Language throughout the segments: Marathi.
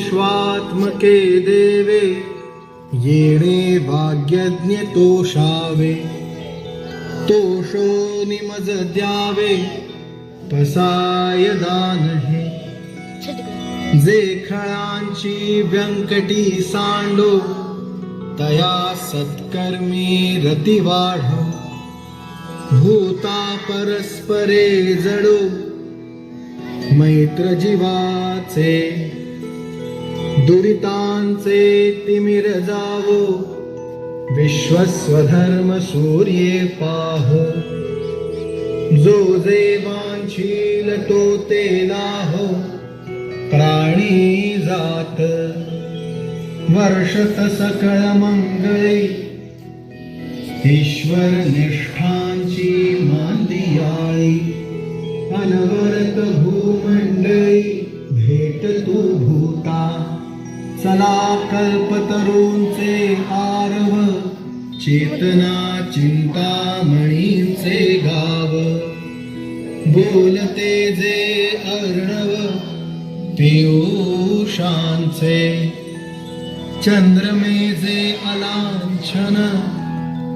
विश्वात्मके देवे येणे वाग्यज्ञ तोषावे तोषो निमज द्यावे पसाय दान हे जे खळांची व्यंकटी सांडो तया सत्कर्मी रती वाढो। भूता परस्परे जडो मैत्र जीवाचे दुरितांचे तिमिर जावो. विश्वस्वधर्म सूर्ये पाहो. जो जे वांछील तो ते लाहो प्राणी जात वर्षत सकळ मंगळे. ईश्वर निष्ठांची मा चला कल्पतरूंचे आरव, चेतना चिंतामणींचे गाव। बोलते जे अर्णव पियुषांचे चंद्रमेजे अलांछन,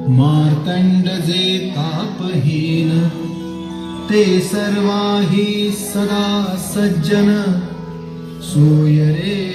मार्तंड जे तापहीन। ते सर्वाही सदा सज्जन सूयरे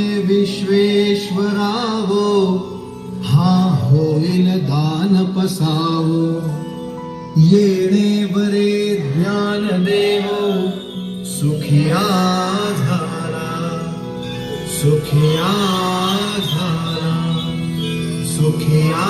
विश्वेश्वरावो हा होईल दानपसावो येणे वरे ज्ञानदेवो सुखिया धारा सुखिया धारा सुखिया